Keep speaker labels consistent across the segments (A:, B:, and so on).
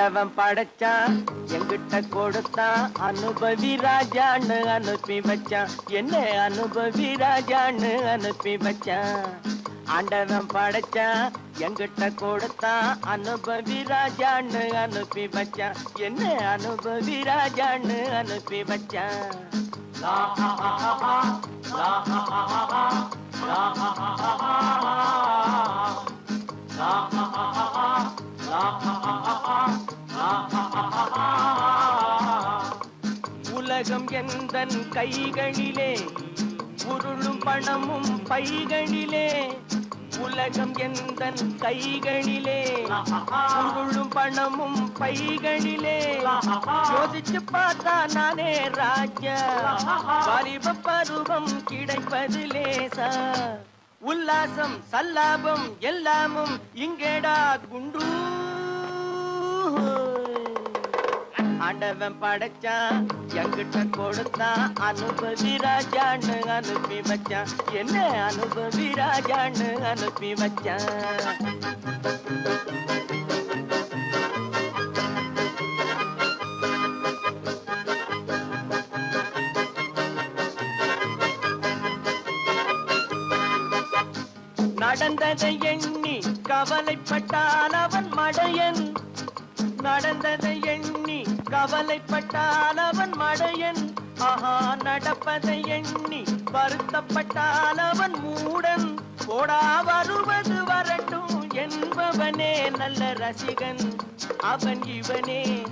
A: ஆண்டவன் படைச்சான் எங்கிட்ட கொடுத்தான் அனுபவி ராஜான்னு அனுப்பி வச்சான். என்ன அனுபவி ராஜான்னு அனுப்பி வச்சான். ஆண்டவன் படைச்சான் எங்கிட்ட கொடுத்தான் அனுபவி ராஜான்னு அனுப்பி வச்சான். என்ன அனுபவி ராஜான்னு அனுப்பி வச்சான். லா ஹா ஹா ஹா லா ஹா ஹா ஹா லா ஹா ஹா ஹா லா ஹா, உலகம் எந்தன் கைகளிலே? உருளும் பணமும் பைகளிலே. உலகம் எந்தன் கைகளிலே? உருளும் பணமும் பைகளிலே. யோசிச்சு பார்த்தா நானே ராஜா. வாலிப பருவம் கிடைப்பது லேசா. உல்லாசம் சல்லாபம் எல்லாமும் இங்கேடா குண்டு ஆண்டவன் படைச்சான் எங்கிட்ட கொடுத்தான். அனுபவி ராஜான்னு அனுப்பி வச்சான். என்ன அனுபவி ராஜான்னு அனுப்பி வச்சான்? நடந்ததை எண்ணி கவலைப்பட்டால் அவன் மடையன். நடந்ததை எண்ணி கவலைப்பட்டால் அவன் மடையன். ஆஹா நடப்பதை எண்ணி வருத்தப்பட்டால் அவன் மூடன். போடா வருவது வரட்டும் என்பவனே நல்ல ரசிகன். அவன் இவனே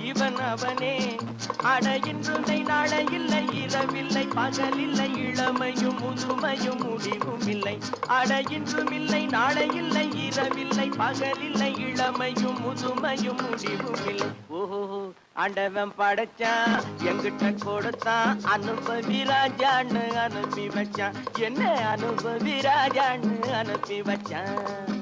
A: இவன் அவனே. அட இன்றுமை நாளை இரவில்லை பகலில்லை இளமையும் முதுமையும் முடிவும் இல்லை. அட இன்றும் இல்லை நாளை இரவில்லை பகலில்லை இளமையும் முதுமையும் முடிவும் இல்லை. ஓஹோ ஆண்டவன் படைச்சான் எங்கிட்ட கொடுத்தான் அனுபவி ராஜான்னு அனுப்பி வச்சான். என்ன அனுபவி ராஜான்னு அனுப்பி வச்சான்?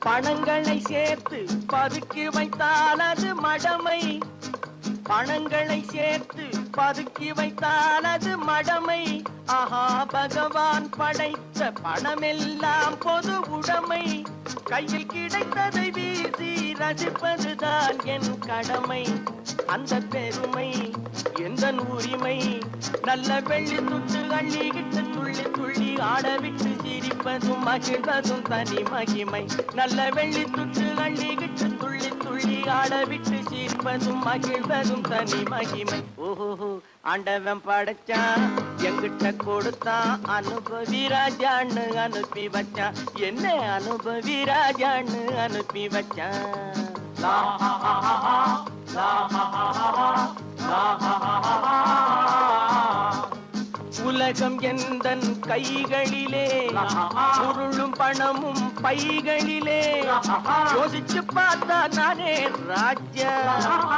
A: பணங்களை சேர்த்து பதுக்கி வைத்தால் அது மடமை. பணங்களை சேர்த்து பதுக்கி வைத்தால் அது மடமை. ஆஹா பகவான் படைத்த பணமெல்லாம் பொது உடைமை. கையில் கிடைத்ததை வீசி ரசிப்பதுதான் என் கடமை. அந்த பெருமை எந்த உரிமை நல்ல வெள்ளி துட்டு அள்ளிக்கிட்டு துள்ளி துள்ளி ஆடவிட்டு சிரிப்பதும் மகிழ்வதும் தனி மகிமை. நல்ல வெள்ளி துட்டு அள்ளிக்கிட்டு துள்ளி துள்ளி ஆடவிட்டு சிரிப்பதும் மகிழ்வதும் தனி மகிமை. ஓஹோ ஆண்டவன் படைச்சான் எங்கிட்ட கொடுத்தான் அனுபவி ராஜான்னு அனுப்பி வச்சான். என்ன அனுபவி ராஜான்னு அனுப்பி வச்சான்? உலகம் எந்தன் கைகளிலே? பொருளும் பணமும் பைகளிலே. யோசிச்சு பார்த்தா நானே ராஜ்ய.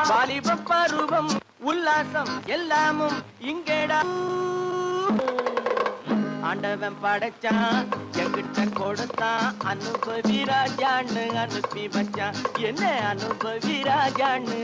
A: வாலிப பருவம் உல்லாசம் எல்லாமும் இங்கேடா. ஆண்டவன் படைச்சான் எங்கிட்ட கொடுத்தான். அனுபவி ராஜான்னு அனுப்பி வச்சான். என்ன அனுபவி ராஜான்னு